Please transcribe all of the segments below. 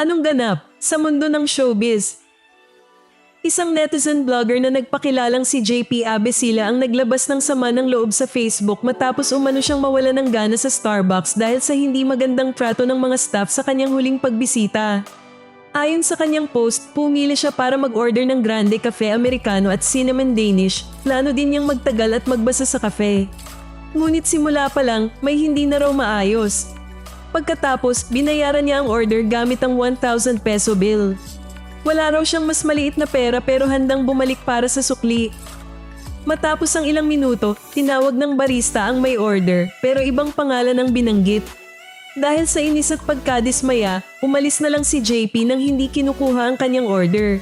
Anong ganap sa mundo ng showbiz? Isang netizen blogger na nagpakilalang si JP Abesila ang naglabas ng sama ng loob sa Facebook matapos umano siyang mawala ng gana sa Starbucks dahil sa hindi magandang trato ng mga staff sa kanyang huling pagbisita. Ayon sa kanyang post, pumili siya para mag-order ng grande cafe americano at cinnamon Danish. Plano din niyang magtagal at magbasa sa cafe. Ngunit simula pa lang, may hindi na raw maayos. Pagkatapos, binayaran niya ang order gamit ang 1,000 peso bill. Wala raw siyang mas maliit na pera pero handang bumalik para sa sukli. Matapos ang ilang minuto, tinawag ng barista ang may order pero ibang pangalan ang binanggit. Dahil sa inis at pagkadismaya, umalis na lang si JP nang hindi kinukuha ang kanyang order.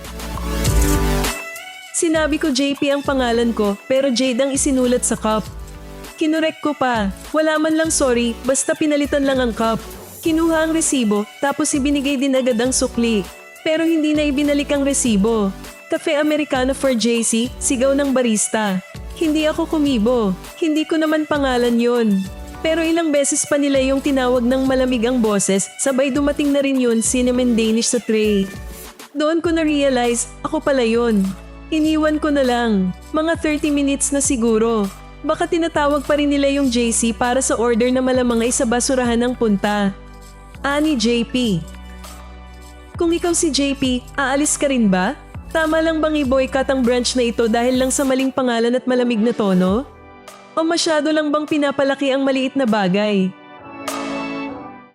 Sinabi ko JP ang pangalan ko pero Jade ang isinulat sa cup. Kinorek ko pa. Wala man lang sorry, basta pinalitan lang ang cup. Kinuha ang resibo, tapos ibinigay din agad ang sukli. Pero hindi na ibinalik ang resibo. Cafe Americano for JC, sigaw ng barista. Hindi ako kumibo. Hindi ko naman pangalan yon. Pero ilang beses pa nila yung tinawag ng malamig ang boses, sabay dumating na rin yun cinnamon Danish sa tray. Doon ko na-realize, ako pala yun. Iniwan ko na lang. Mga 30 minutes na siguro. Baka tinatawag pa rin nila yung JC para sa order na malamang ay sa basurahan ng punta. Ani JP. Kung ikaw si JP, aalis ka rin ba? Tama lang bang i-boycott ang branch na ito dahil lang sa maling pangalan at malamig na tono? O masyado lang bang pinapalaki ang maliit na bagay?